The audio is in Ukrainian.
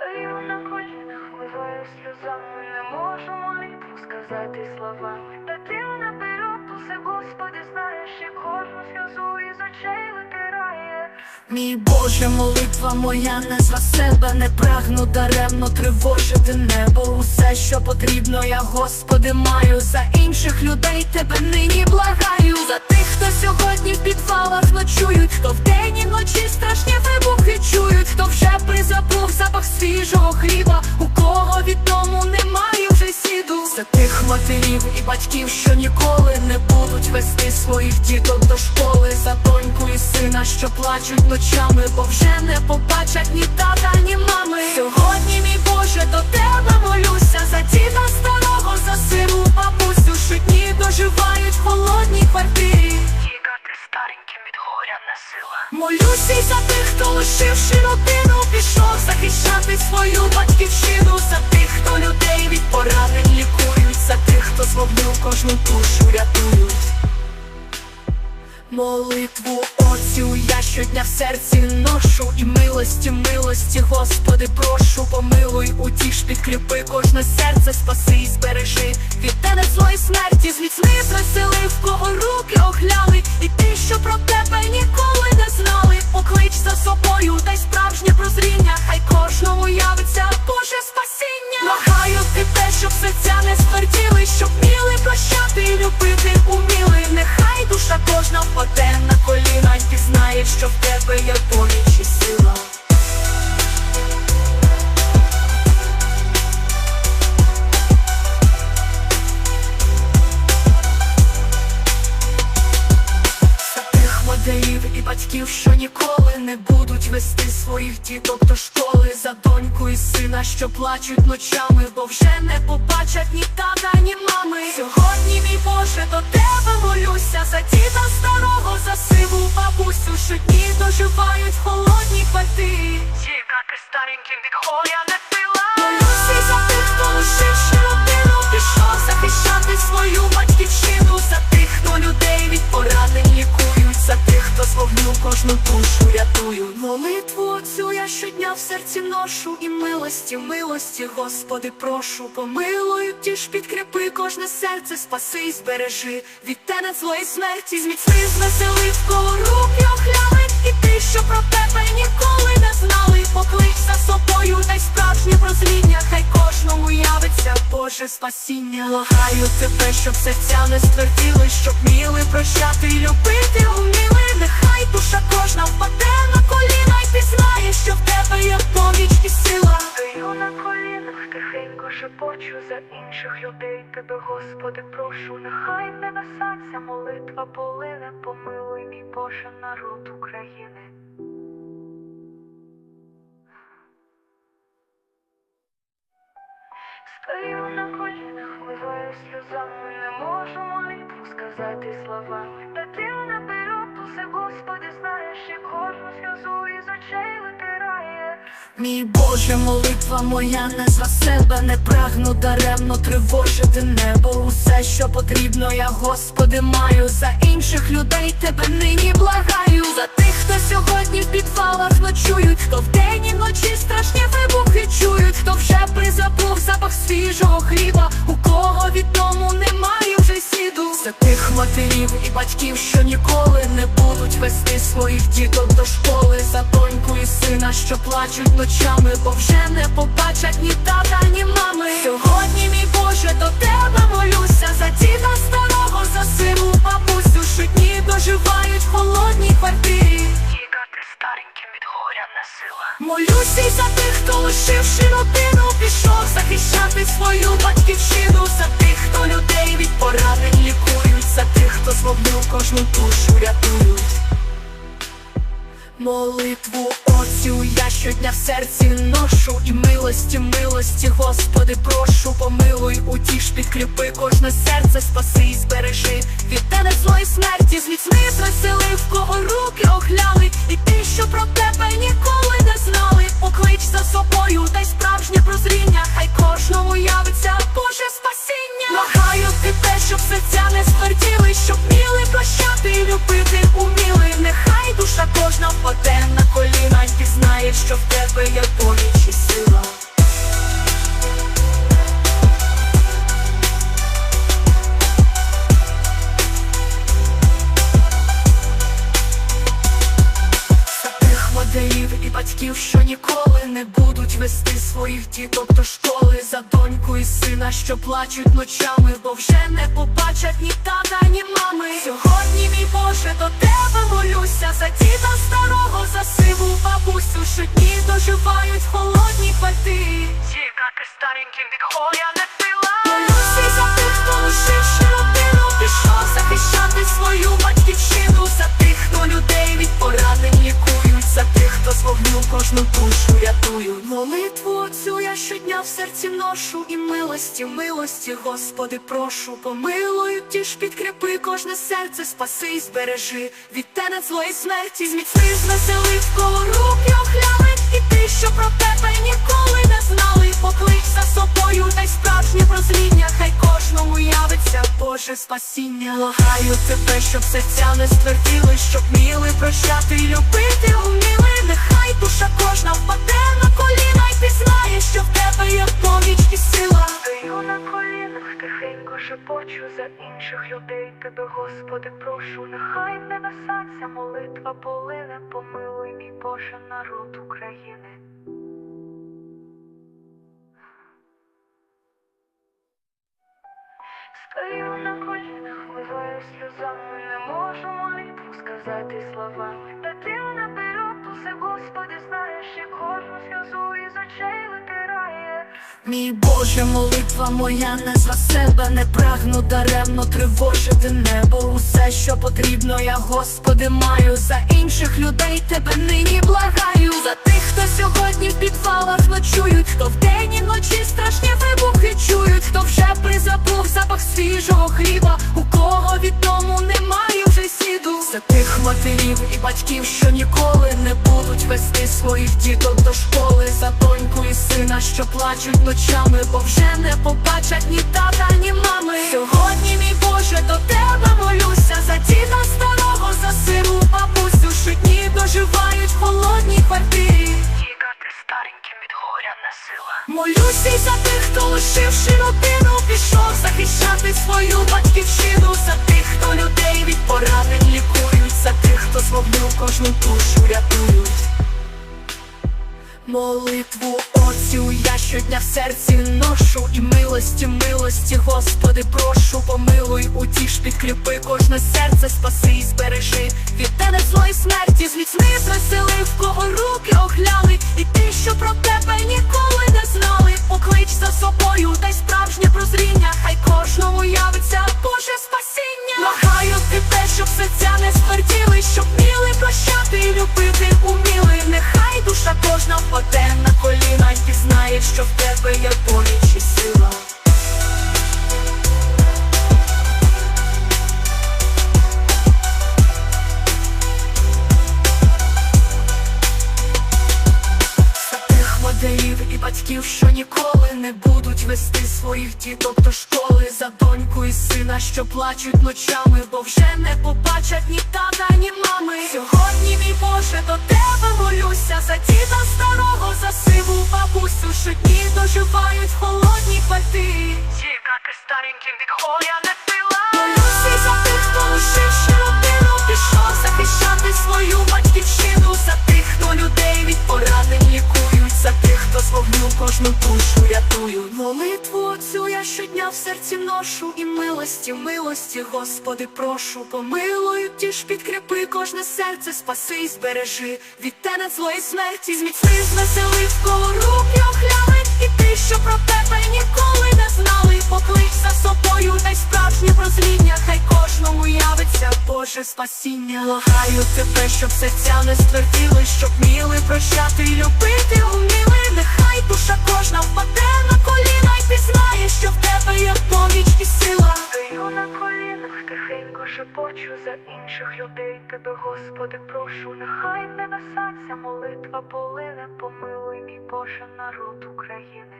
На колінах, вливаю сльозами, не можу молитву сказати словами. ти наперед, усе Господи, знаєш, і Мій Боже, молитва моя не за себе, не прагну даремно тривожити небо. Усе, що потрібно, я, Господи, маю за інших людей тебе нині благаю. За тих, хто сьогодні в підвалах ночують, хто вдень і вночі страшні вибухи чують, хто вже призабув запах свіжого хліба, у кого від дому немає вже сіду. За тих матерів і батьків, що ніколи не будуть вести своїх діток до школи, за доньку і сина, що плачуть ночами, бо вже не побачать ні тата, ні мами. Сьогодні, мій Боже, до тебе молюся за діда старого, за сиру бабусю, що дні доживають в холодній квартирі. Стареньким від горя не сила. Молюся й за тих, хто лишивши родину, пішов захищати свою батьківщину, за тих, хто людей від поранень лікують, за тих, хто з кожну душу рятують. Молитву Отцю я щодня в серці ношу І милості, милості, Господи, прошу, помилуй, утіш, підкріпи кожне серце, спаси і збережи. Від тебе злої смерті, зміцни, звесели, в кого руки охляли І ти, що про тебе ніколи не знали. Поклич за собою, дай справжнє прозріння Хай кожному явиться Боже спасіння Благаю те, щоб серця не стверділи Щоб міли прощати і любити уміли. Нехай душа кожна впаде на коліна І знає, що в тебе є поміч і сила батьків, що ніколи не будуть вести своїх діток до школи. За доньку і сина, що плачуть ночами, бо вже не побачать ні тата, ні мами. Сьогодні, мій Боже, до тебе молюся За діда старого, за сиву бабусю, що дні доживають в холодній квартирі Тікати стареньким від Молитву оцю я щодня в серці ношу, і милості, милості, Господи, прошу, помилуй, тіж підкріпи кожне серце, спаси і збережи від тебе злої смерті, зміцни, звесели, в кого і охляли, і ти, що про тебе ніколи не знали, поклич за собою, дай Боже спасіння. Лагаю тебе, щоб серця не стверділи, щоб вміли прощати любити уміли. Нехай душа кожна впаде на коліна і пізнає, що в тебе є поміч і сила. Стою на колінах, тихенько шепочу за інших людей. Тебе, Господи, прошу, нехай в небеса молитва полине, помилуй, мій Боже, народ України. Мій Боже, молитва моя не за себе, не прагну даремно тривожити небо. Усе, що потрібно, я, Господи, маю за інших людей тебе нині благаю. За тих, хто сьогодні в підвалах ночують, хто вдень і вночі страшні вибухи чують, хто вже призабув запах свіжого хліба, у кого від дому немає матерів і батьків, що ніколи не будуть вести своїх діток до школи, за доньку і сина, що плачуть ночами, бо вже не побачать ні тата, ні мами. Сьогодні, мій Боже, до тебе молюся за діда старого, за сиву бабусю, що дні доживають в холодній квартирі. Тікати стареньким від горя не. Молюся й за тих, хто лишивши родину, пішов захищати свою батьківщину, за тих, кожну душу рятують. Молитву оцю я щодня в серці ношу І милості, милості, Господи, прошу, помилуй, утіш, підкріпи кожне серце, спаси і збережи тебе злої смерті, звесели, в кого руки охляли, і ти, що про тебе ніколи не знали, поклич за собою, дай справжнє прозріння, хай кожному явиться Боже спасіння. Благаю тебе, щоб серця не стверділи, щоб вміли прощати і любити уміли. Нехай душа кожна впаде на коліна і пізнає, що в тебе є не будуть вести своїх діток до школи за доньку і сина, що плачуть ночами, бо вже не побачать ні тата, ні мами. Сьогодні, мій Боже, до тебе молюся за діда старого, за сиву бабусю, що дні доживають холодні квартирі. Тікати стареньким від холя не хто кожну душу рятують. Молитву оцю я щодня в серці ношу, і милості, милості, Господи, прошу, помилуй, ті ж підкріпи кожне серце, спаси й збережи. Від тенет злої смерті, зміцни звесели в кого руки охляли, і ти, що про тебе ніколи не знали, поклич за собою та й справжнє прозріння, хай кожному явиться Боже спасіння. Лагаю тебе, щоб серця не стверділи, щоб вміли прощати й любити за інших людей тебе, Господи, прошу, нехай не насаться молитва полине, помилуй, мій Боже, народ України. Стою на колінах, вливаю сльозами, не можу молитву сказати словами. Мій Боже, молитва моя не за себе, не прагну даремно тривожити небо. Усе, що потрібно, я, Господи, маю. За інших людей тебе нині благаю. За тих, хто сьогодні в підвалах ночують, хто вдень і вночі страшні вибухи чують, хто вже призабув запах свіжого хліба, у кого від дому немає сіду. За тих матерів і батьків, що ніколи не будуть вести своїх діток до школи, за доньку і сина, що плачуть ночами, бо вже не побачать ні тата, ні мами. Сьогодні, мій Боже, до тебе молюся за діда старого, за сиру бабусю, що дні доживають в холодній квартирі. Тікати стареньким від горя не сила. Молюся за тих, хто лишивши родину, пішов захищати свою батьківщину, кожну душу рятують. Молитву оцю я щодня в серці ношу І милості, милості, Господи, прошу, помилуй, утіш, підкріпи кожне серце, спаси і збережи від тебе злої смерті, зміцни звесели, в кого руки охляли, і ти, що про тебе ніколи не знали, своїх діток до школи, за доньку і сина, що плачуть ночами, бо вже не побачать ні тата, ні мами. Сьогодні, мій Боже, до тебе молюся за діда старого, за сиву бабусю, що дні доживають в холодній квартирі. Тікати стареньким від горя не сила. Молюся за тих, хто лишивши родину, пішов захищати свою батьківщину, в серці ношу, і милості, милості, Господи, прошу, помилуй, ті ж підкріпи кожне серце, спаси й збережи від тенет злої смерті, зміцни звесели, в кого руки охляли, і ти, що про тебе ніколи не знали, поклич за собою, дай справжнє прозріння, хай кожному явиться Боже спасіння. Лагаю тебе, щоб серця не стверділи, щоб вміли прощати й любити уміли. Нехай душа кожна впаде на коліна й пізнає, що в тебе є поміч і сила. Стою на колінах, тихенько шепочу за інших людей тебе, Господи, прошу, нехай не насаться молитва полине, помилуй, мій Боже, народ України.